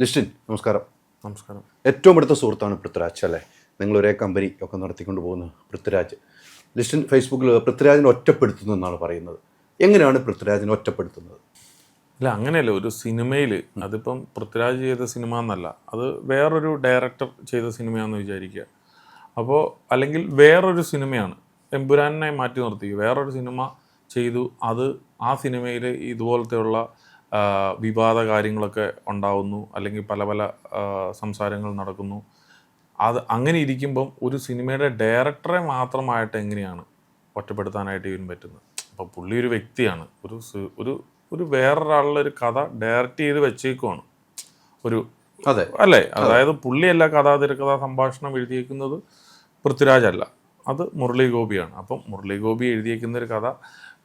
ലിസ്റ്റിൻ നമസ്കാരം. നമസ്കാരം. ഏറ്റവും അടുത്ത സുഹൃത്താണ് പൃഥ്വിരാജ് അല്ലേ? നിങ്ങൾ ഒരേ കമ്പനി ഒക്കെ നടത്തിക്കൊണ്ട് പോകുന്ന പൃഥ്വിരാജ്. ലിസ്റ്റിൻ ഫേസ്ബുക്കിൽ പൃഥ്വിരാജിനെ ഒറ്റപ്പെടുത്തുന്നു എന്നാണ് പറയുന്നത്. എങ്ങനെയാണ് പൃഥ്വിരാജിനെ ഒറ്റപ്പെടുത്തുന്നത്? അല്ല അങ്ങനെയല്ല. ഒരു സിനിമയിൽ അതിപ്പം പൃഥ്വിരാജ് ചെയ്ത സിനിമ എന്നല്ല. അത് വേറൊരു ഡയറക്ടർ ചെയ്ത സിനിമയാണെന്ന് വിചാരിക്കുക. അപ്പോൾ അല്ലെങ്കിൽ വേറൊരു സിനിമയാണ് എമ്പുരാനെ മാറ്റി നിർത്തി. വേറൊരു സിനിമ ചെയ്തു. അത് ആ സിനിമയിൽ ഇതുപോലത്തെയുള്ള വിവാദ കാര്യങ്ങളൊക്കെ ഉണ്ടാവുന്നു അല്ലെങ്കിൽ പല പല സംസാരങ്ങൾ നടക്കുന്നു. അത് അങ്ങനെ ഇരിക്കുമ്പം ഒരു സിനിമയുടെ ഡയറക്ടറെ മാത്രമായിട്ട് എങ്ങനെയാണ് ഒറ്റപ്പെടുത്താനായിട്ട് ഇവൻ പറ്റുന്നത്? അപ്പോൾ പുള്ളി ഒരു വ്യക്തിയാണ്. ഒരു ഒരു ഒരു വേറൊരാളുടെ ഒരു കഥ ഡയറക്റ്റ് ചെയ്ത് വെച്ചേക്കുവാണ്. ഒരു അതെ. അല്ലേ? അതായത് പുള്ളിയല്ല കഥാ തിരക്കഥാ സംഭാഷണം എഴുതിയേക്കുന്നത് പൃഥ്വിരാജല്ല അല്ല. അത് മുരളി ഗോപിയാണ്. അപ്പം മുരളി ഗോപി എഴുതിയേക്കുന്ന ഒരു കഥ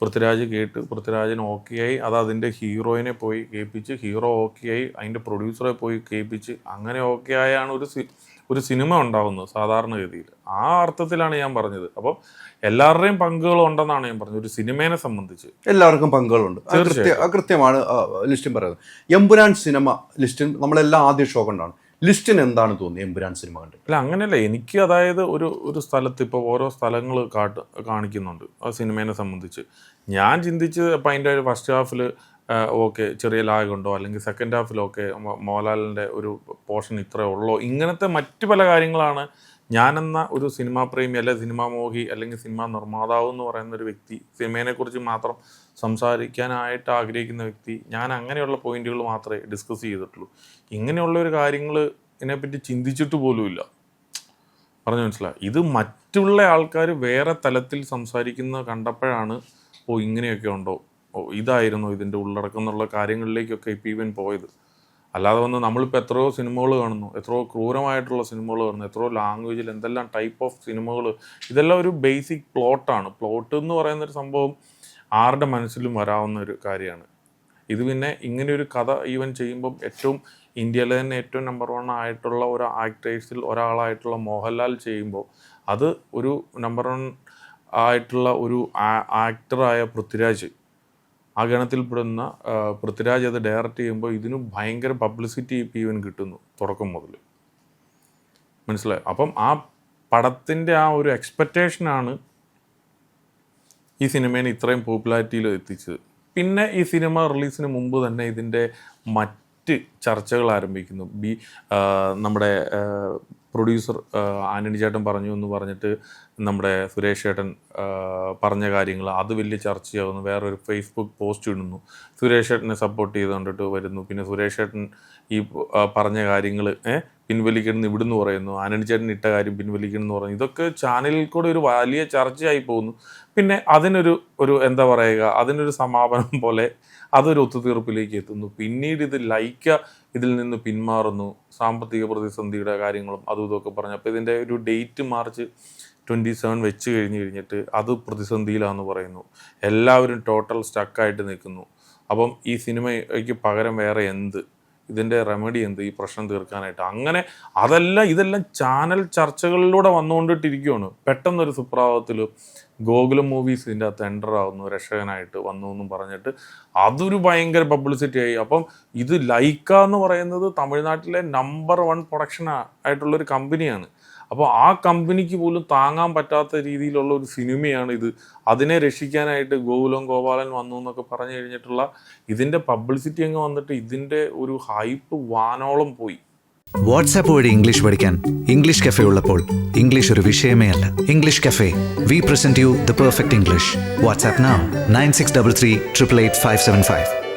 പൃഥ്വിരാജ് കേട്ട് പൃഥ്വിരാജിന് ഓക്കെ ആയി അത് അതിന്റെ ഹീറോയിനെ പോയി കേൾപ്പിച്ച് ഹീറോ ഓക്കെ ആയി അതിന്റെ പ്രൊഡ്യൂസറെ പോയി കേൾപ്പിച്ച് അങ്ങനെ ഓക്കെ ആയാണ് ഒരു സി ഒരു സിനിമ ഉണ്ടാവുന്നത് സാധാരണഗതിയിൽ. ആ അർത്ഥത്തിലാണ് ഞാൻ പറഞ്ഞത്. അപ്പം എല്ലാവരുടെയും പങ്കുകൾ ഉണ്ടെന്നാണ് ഞാൻ പറഞ്ഞത്. ഒരു സിനിമേനെ സംബന്ധിച്ച്. എല്ലാവർക്കും പങ്കുകളുണ്ട്. കൃത്യമാണ് ലിസ്റ്റും ലിസ്റ്റിൻ പറയുന്നത്. എമ്പുരാൻ സിനിമ ലിസ്റ്റിൻ നമ്മളെല്ലാം ആദ്യ ഷോ കൊണ്ടാണ്. ലിസ്റ്റിൻ എന്താണ് തോന്നിയത് എമ്പുരാൻ സിനിമ കണ്ടിട്ട്? അല്ല അങ്ങനെയല്ല. എനിക്ക് അതായത് ഒരു ഒരു സ്ഥലത്ത് ഇപ്പോൾ ഓരോ സ്ഥലങ്ങൾ കാട്ട് കാണിക്കുന്നുണ്ട്. ആ സിനിമേനെ സംബന്ധിച്ച്. ഞാൻ ചിന്തിച്ച് അപ്പം അതിന്റെ ഒരു ഫസ്റ്റ് ഹാഫിൽ ഓക്കെ ചെറിയ ലാഗുണ്ടോ അല്ലെങ്കിൽ സെക്കൻഡ് ഹാഫിലോക്കെ മോഹൻലാലിന്റെ ഒരു പോർഷൻ ഇത്രേ ഉള്ളോ? ഇങ്ങനത്തെ മറ്റു പല കാര്യങ്ങളാണ് ഞാനെന്ന ഒരു സിനിമാ പ്രേമി അല്ലെ സിനിമാ മോഹി അല്ലെങ്കിൽ സിനിമാ നിർമ്മാതാവ് എന്ന് പറയുന്ന ഒരു വ്യക്തി സിനിമേനെക്കുറിച്ച് മാത്രം സംസാരിക്കാനായിട്ട് ആഗ്രഹിക്കുന്ന വ്യക്തി ഞാൻ അങ്ങനെയുള്ള പോയിന്റുകൾ മാത്രമേ ഡിസ്കസ് ചെയ്തിട്ടുള്ളൂ. ഇങ്ങനെയുള്ള ഒരു കാര്യങ്ങൾ ഇതിനെപ്പറ്റി ചിന്തിച്ചിട്ട് പോലുമില്ല പറഞ്ഞു മനസ്സിലായി? ഇത് മറ്റുള്ള ആൾക്കാർ വേറെ തലത്തിൽ സംസാരിക്കുന്ന കണ്ടപ്പോഴാണ് ഓ ഇങ്ങനെയൊക്കെ ഉണ്ടോ? ഓ ഇതായിരുന്നു ഇതിന്റെ ഉള്ളടക്കം എന്നുള്ള കാര്യങ്ങളിലേക്കൊക്കെ ഇപ്പം ഇവൻ പോയത്. അല്ലാതെ വന്ന് നമ്മളിപ്പോൾ എത്രയോ സിനിമകൾ കാണുന്നു എത്രയോ ക്രൂരമായിട്ടുള്ള സിനിമകൾ കാണുന്നു എത്രയോ ലാംഗ്വേജിൽ എന്തെല്ലാം ടൈപ്പ് ഓഫ് സിനിമകൾ ഇതെല്ലാം ഒരു ബേസിക് പ്ലോട്ടാണ് പ്ലോട്ട് എന്ന് പറയുന്ന ഒരു സംഭവം ആരുടെ മനസ്സിലും വരാവുന്ന ഒരു കാര്യമാണ്. ഇത് പിന്നെ ഇങ്ങനെ ഒരു കഥ ഈവൻ ചെയ്യുമ്പം ഏറ്റവും ഇന്ത്യയിലെ തന്നെ ഏറ്റവും നമ്പർ വൺ ആയിട്ടുള്ള ഒരു ആക്ടേഴ്സിൽ ഒരാളായിട്ടുള്ള മോഹൻലാൽ ചെയ്യുമ്പോൾ അത് ഒരു നമ്പർ വൺ ആയിട്ടുള്ള ഒരു ആക്ടറായ പൃഥ്വിരാജ് ആ ഗണത്തിൽപ്പെടുന്ന പൃഥ്വിരാജ് അത് ഡയറക്റ്റ് ചെയ്യുമ്പോൾ ഇതിന് ഭയങ്കര പബ്ലിസിറ്റി ഇപ്പം ഇവൻ കിട്ടുന്നു തുടക്കം മുതൽ. മനസ്സിലായി? അപ്പം ആ പടത്തിന്റെ ആ ഒരു എക്സ്പെക്റ്റേഷനാണ് ഈ സിനിമേനെ ഇത്രയും പോപ്പുലാരിറ്റിയിൽ എത്തിച്ചത്. പിന്നെ ഈ സിനിമ റിലീസിന് മുമ്പ് തന്നെ ഇതിന്റെ മറ്റ് ചർച്ചകൾ ആരംഭിക്കുന്നു. ബി നമ്മുടെ പ്രൊഡ്യൂസർ ആന്റണി ചേട്ടൻ പറഞ്ഞു എന്ന് പറഞ്ഞിട്ട് നമ്മുടെ സുരേഷ് ചേട്ടൻ പറഞ്ഞ കാര്യങ്ങൾ അത് വലിയ ചർച്ചയാകുന്നു വേറൊരു ഫേസ്ബുക്ക് പോസ്റ്റ് ഇടുന്നു. സുരേഷ് ചേട്ടനെ സപ്പോർട്ട് ചെയ്ത് കണ്ടിട്ട് വരുന്നു. പിന്നെ സുരേഷ് ചേട്ടൻ ഈ പറഞ്ഞ കാര്യങ്ങൾ പിൻവലിക്കണം ഇവിടുന്ന് പറയുന്നു. ആനണി ചേട്ടൻ ഇട്ട കാര്യം പിൻവലിക്കണം എന്ന് പറയുന്നു. ഇതൊക്കെ ചാനലിൽ കൂടെ ഒരു വലിയ ചർച്ചയായി പോകുന്നു. പിന്നെ അതിനൊരു ഒരു എന്താ പറയുക അതിനൊരു സമാപനം പോലെ അതൊരു ഒത്തുതീർപ്പിലേക്ക് എത്തുന്നു. പിന്നീട് ഇത് ലൈക്ക ഇതിൽ നിന്ന് പിന്മാറുന്നു. സാമ്പത്തിക പ്രതിസന്ധിയുടെ കാര്യങ്ങളും അതും ഇതൊക്കെ പറഞ്ഞു. അപ്പോൾ ഇതിന്റെ ഒരു ഡേറ്റ് മാർച്ച് ട്വന്റി സെവൻ വെച്ച് കഴിഞ്ഞ് കഴിഞ്ഞിട്ട് അത് പ്രതിസന്ധിയിലാണെന്ന് പറയുന്നു. എല്ലാവരും ടോട്ടൽ സ്റ്റക്കായിട്ട് നിൽക്കുന്നു. അപ്പം ഈ സിനിമയ്ക്ക് പകരം വേറെ എന്ത്? ഇതിന്റെ റെമഡി എന്ത്? ഈ പ്രശ്നം തീർക്കാനായിട്ട്. അങ്ങനെ അതെല്ലാം ഇതെല്ലാം ചാനൽ ചർച്ചകളിലൂടെ വന്നുകൊണ്ടിട്ടിരിക്കുകയാണ് പെട്ടെന്നൊരു സുപ്രഭാതത്തിൽ ഗോകുലം മൂവീസ് ഇതിന്റെ അകത്ത് എന്റർ ആവുന്നു രക്ഷകനായിട്ട് വന്നു എന്നും പറഞ്ഞിട്ട് അതൊരു ഭയങ്കര പബ്ലിസിറ്റി ആയി. അപ്പം ഇത് ലൈക്ക എന്ന് പറയുന്നത് തമിഴ്നാട്ടിലെ നമ്പർ വൺ പ്രൊഡക്ഷൻ ആയിട്ടുള്ളൊരു കമ്പനിയാണ് അപ്പോൾ ആ കമ്പനിക്ക് പോലും താങ്ങാൻ പറ്റാത്ത രീതിയിലുള്ള ഒരു സിനിമയാണ് ഇത്. അതിനെ രക്ഷിക്കാനായിട്ട് ഗോകുലം ഗോപാലൻ വന്നു എന്നൊക്കെ പറഞ്ഞു കഴിഞ്ഞിട്ടുള്ള ഇതിന്റെ പബ്ലിസിറ്റി അങ്ങ് വന്നിട്ട് ഇതിന്റെ ഒരു ഹൈപ്പ് വാനോളം പോയി. വാട്സാപ്പ് വഴി ഇംഗ്ലീഷ് പഠിക്കാൻ ഇംഗ്ലീഷ് കഫേ ഉള്ളപ്പോൾ ഇംഗ്ലീഷ് ഒരു വിഷയമേ അല്ല. English cafe we present you the perfect English WhatsApp nine six double three triple eight five seven five